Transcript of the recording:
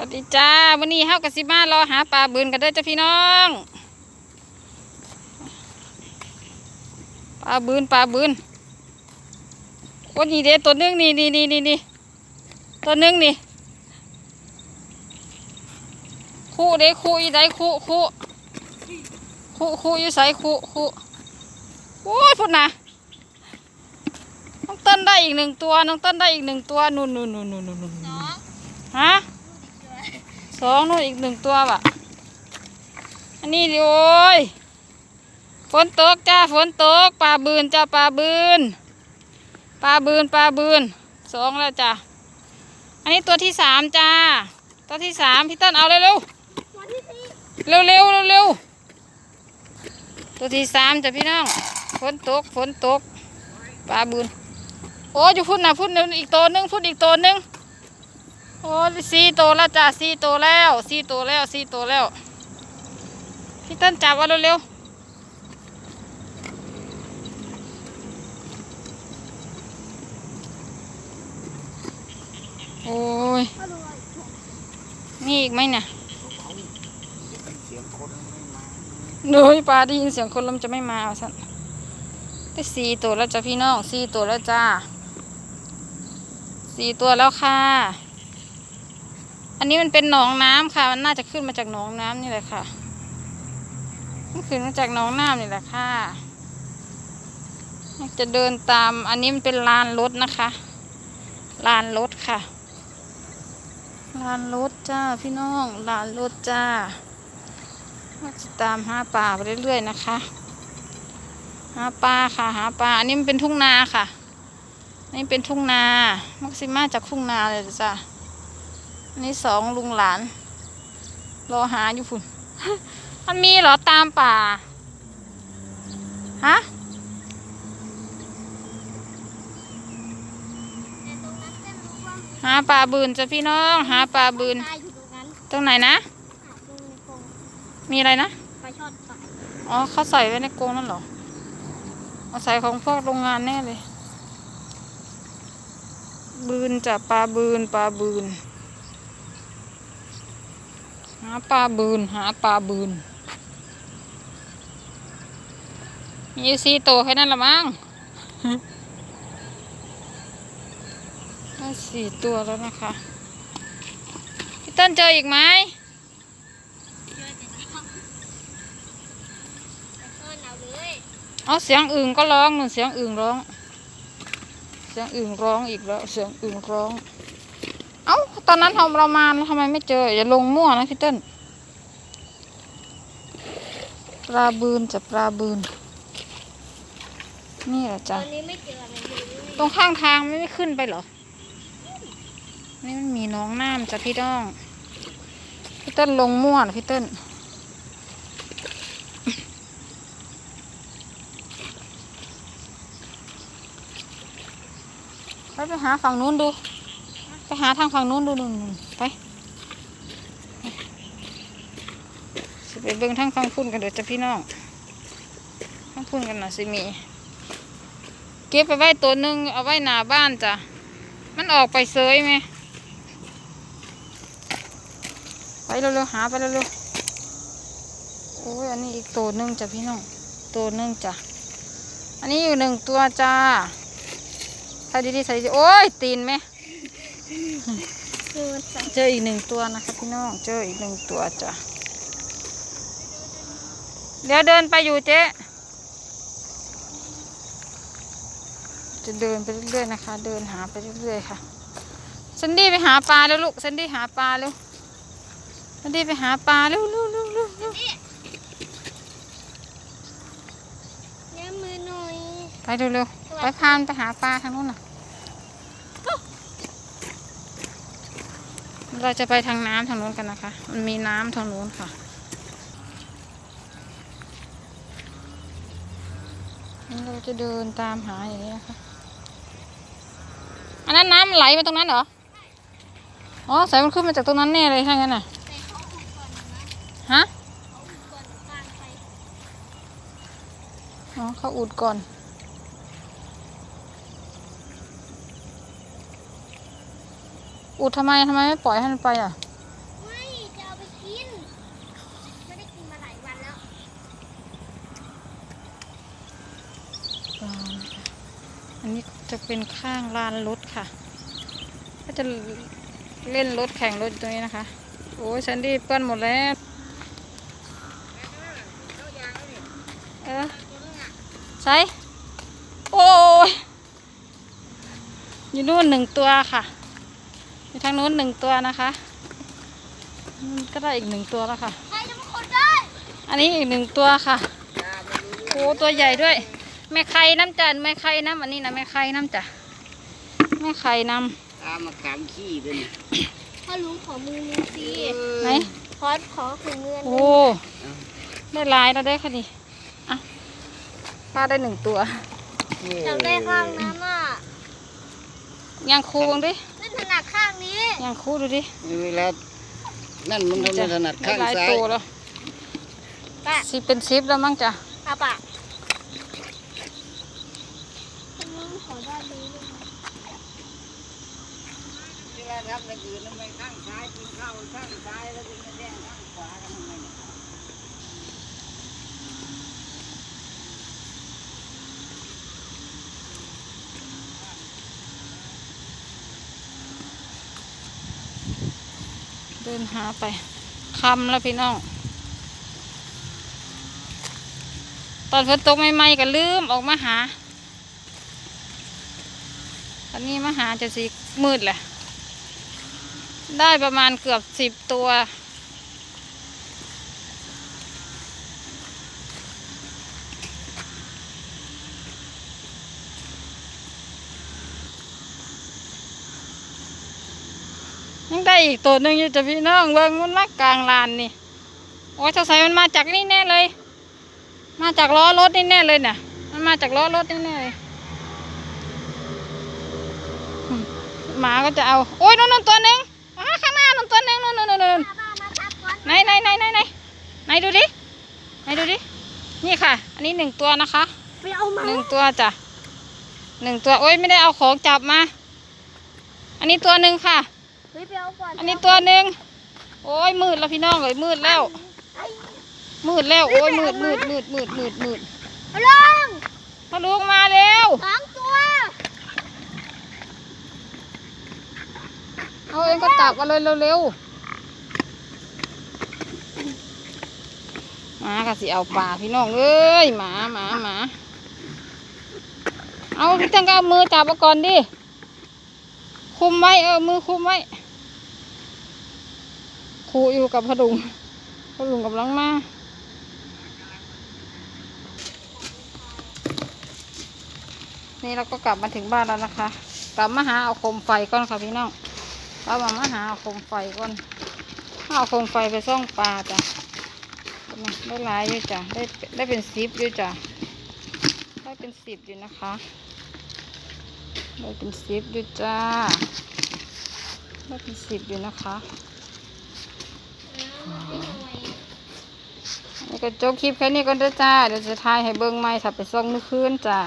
วัสดีจ้าวันนี้เฮากะสิมารอหาปลาบืนกันเด้อจ้าพี่น้องปลาบืนปลาบืนโอ้นี่เด้ตัวหนึงนี่นี่นี่นี่นี่ตัวหนึงนี่คู่เด้คู่อีไดคู่คู่คู่คู่อยู่ใส่คู่คู่โอ้ยพุ่นนะน้องเต้นได้อีกหนึ่งตัวน้องเต้นได้อีกหนึ่งตัวนู่นนู่นนู่นนู่นนู่นนู่นฮะ สองนู่นอีกหนึ่งตัวว่ะ อันนี้ดิโอ้ย ฝนตกจ้าฝนตกปลาบืนจ้าปลาบืนปลาบืนปลาบืนสองแล้วจ้าอันนี้ตัวที่สามจ้า ตัวที่สามพี่ต้นเอาเร็วเร็วเร็วเร็วเร็วเร็วตัวที่สามจ้ะพี่น้องฝนตกฝนตกปลาบืนโอ้ยอยู่พุ่นนะพุ่นนึงอีกตัวหนึงพุ่นอีกตัวหนึง โอ้สี่ตัวแล้วจ้ะสี่ตัวแล้วสี่ตัวแล้วสี่ตัวแล้ว พี่เต้นจับเอาเร็วๆโอ้ยมีอีกไหมเนี่ยเสียงคนไม่มาเนปลาได้ยินเสียงคนแลวมันจะไม่มาเอาสันได้สี่ตัวแล้วจ้ะพี่น้องสี่ตัวแล้วจ้าสี่ตัวแล้วค่ะ อันนี้มันเป็นหนองน้ำค่ะ มันน่าจะขึ้นมาจากหนองน้ำนี่แหละค่ะมันขึ้นมาจากหนองน้ำนี่แหละค่ะจะเดินตามอันนี้มันเป็นลานรถนะคะลานรถค่ะลานรถจ้าพี่น้องลานรถจ้าจะตามหาปลาไปเรื่อยๆนะคะ หาปลาค่ะ หาปลาอันนี้มันเป็นทุ่งนาค่ะนนี้เป็นทุ่งนามักซิมาจากทุ่งนาเลยจ้า นนี้สองลุงหลาน รอหาอยู่พุ่น มันมีเหรอตามป่า ฮะหาปลาบืนจ้ะพี่น้อง หาปลาบืนตายอยู่ตรงนั้นตรงไหนนะหาตรงในกรงมีอะไรนะปลาช่อนตายอ๋อเขาใส่ไว้ในกรงนั่นเหรอเอาใส่ของพวกโรงงานแน่เลย บืนจ้ะปลาบืนปลาบืนหาปลาบืน หาปลาบืน มีอยู่สี่ตัวแค่นั้นละมั้งได้สี่ตัวแล้วนะคะ พี่เต้นเจออีกไหมเจอแต่ช่องแต่เอิ้นเอาเลยเอาเสียงอื่นก็ร้องหนึ่งเสียงอื่นร้อง เสียงอื่นร้องอีกแล้ว เสียงอื่นร้อง เอ้า ตอนนั้นเราเรามาแล้วทำไมไม่เจอ อย่าลงมั่วนะพี่เต้นปลาบืนจะปลาบืน นี่แหละตจ้ะอนนี้ไม่เจออะไรเลยตรงข้างทางไม่ไม่ขึ้นไปเหรอ นี่มันมีน้องน้ำจ้ะพี่น้อง พี่เต้นลงมั่วนะพี่เต้นไปไปหาฝั่งนู้นดูไป หาทางฝั่งนู้นดูนู่นไปสิไปเบิ่งทางฝั่งพุ่นกันเดี๋ยวจะพี่น้องทางพุ่นกันน่ะสิมี เก็บไปไว้ตัวหนึ่งเอาไว้หน้าบ้านจ้ะ มันออกไปเซยไหมไปเร็วๆหาไปเร็วๆโอ้ยอันนี้อีกตัวหนึ่งจ้ะพี่น้องตัวหนึ่งจ้ะ อันนี้อยู่หนึ่งตัวจ้าใส่ดีๆใส่ดีโอ้ยตีนไหม เจออีกหนึ่งตัวนะคะพี่น้อง เจออีกหนึ่งตัวจ้ะ เดี๋ยวเดินไปอยู่เจ๊จะเดินไปเรื่อยๆนะคะ เดินหาไปเรื่อยๆค่ะซันดี้ไปหาปลาแล้วลูกซันดี้หาปลาเร็วซันดี้ไปหาปลาเร็วเร็วเร็วเร็วเร็วแย้มมือหน่อยไปเร็วเร็วไปพานไปหาปลาทางนู้นน่ะ เราจะไปทางน้ำทางนู้นกันนะคะ มันมีน้ำทางนู้นค่ะเราจะเดินตามหาอย่างนี้นะคะ อันนั้นน้ำไหลมาตรงนั้นเหรอ อ๋อสายมันขึ้นมาจากตรงนั้นแน่เลยถ้างั้นน่ะแต่เขาอุดก่อน อุดทำไมทำไมไม่ปล่อยให้มันไปอะ ไม่จะเอาไปกิน ไม่ได้กินมาหลายวันแล้ว อันนี้จะเป็นข้างลานรถค่ะ ก็จะเล่นรถแข่งรถตรงนี้นะคะ โอ้ยฉันดีเปื้อนหมดแล้ว เออใช่ โอ้ยอยู่นู่นหนึ่งตัวค่ะ ทางนู้นหนึ่งตัวนะคะอืมก็ได้อีกหนึ่งตัวแล้วค่ะใครจะมาคนได้อันนี้อีกหนึ่งตัวค่ะโอ้ตัวใหญ่ด้วย แม่ไข่น้ำจันแม่ไข่น้ำอันนี้นะแม่ไข่น้ำจ้ะแม่ไข่น้ตามมาขามขี้ด้วยนี่พ่อลุงขอมือหนึงสิำไหนขอขอถุงเงินโอ้ได้หลายแล้วได้ค่ะนี่อะป้าได้หนึ่งตัวจำได้ข้างนั้นอะ ยังคูบ้างดิเล่นถนัดข้างนี้ยังคูดูดิเวลานั่นมันทำไม่ถนัดข้างได้หลายซ้ายตัวแล้วป้าสิเป็นชิปแล้วมั้งจ้ะป้าป้าพ่อลุงขอด้านนี้ด้วยนะเวลาทำอย่างอื่นทำไมข้างซ้ายกินข้าวข้างซ้ายแล้วกินมาแย่งข้างขวากันทำไมเนี่ย เดินหาไปคำแล้วพี่น้อง ตอนฝนตกใหม่ๆก็ลืมออกมาหา ตอนนี้มาหาจะสีมืดแหละ ได้ประมาณเกือบสิบตัว ยังได้ อีกตัวหนึ่งอยู่จ้ะพี่น้องเบิ่งมันมากลางลานนี่โอ้ยสงสัยมันมาจากนี่แน่เลย มาจากล้อรถนี่แน่เลยเนี่ยมันมาจากล้อรถนี่แน่เลยอืมหมาก็จะเอา โอ้ยนู่นนนตัวหนึ่งอ่าข้างหน้านู่นตัวหนึ่งนู่นนู่นนู่นนู่นป้าป้ามาทับก่อนไหนไหนไหนไหนไหนไหนดูดิไหนดูดิ นี่ค่ะ อันนี้หนึ่งตัวนะคะไปเอามาหนึ่งตัวจ้ะหนึ่งตัว โอ้ยไม่ได้เอาของจับมา อันนี้ตัวหนึ่งค่ะเฮ้ยไปเอาก่อนอันนี้ตัวหนึ่งโอ้ยมืดแล้วพี่น้องเลยมืดแล้วไอ้มืดแล้วโอ้ยมืดมืดมืดมืดมืดมืดเอาลุงพอลูกมาแล้วสองตัวเอาเองก็จับมาเลยเร็วๆหมาก็สิเอาปลาพี่น้องเอ้ยหมาหมาหมาเอาพี่จังก็เอามือจับมาก่อนดิคุมไว้เออมือคุมไว้ ครูอยู่กับพดุงพดุงกำลังมานี่เราก็กลับมาถึงบ้านแล้วนะคะ กลับมาหาเอาโคมไฟก่อนค่ะพี่น้องกลับมามาหาเอาโคมไฟก่อนเอาโคมไฟไปซ่องปลาจ้ะได้หลายอยู่จ้ะได้ได้เป็นสิบอยู่จ้ะได้เป็นสิบอยู่นะคะได้เป็นสิบอยู่จ้าได้เป็นสิบอยู่นะคะ นี่ก็จบคลิปแค่นี้ก่อนเด้อจ้า เดี๋ยวจะถ่ายให้เบิ้งใหม่ถ้าไปส่งเมื่อคืนจ้า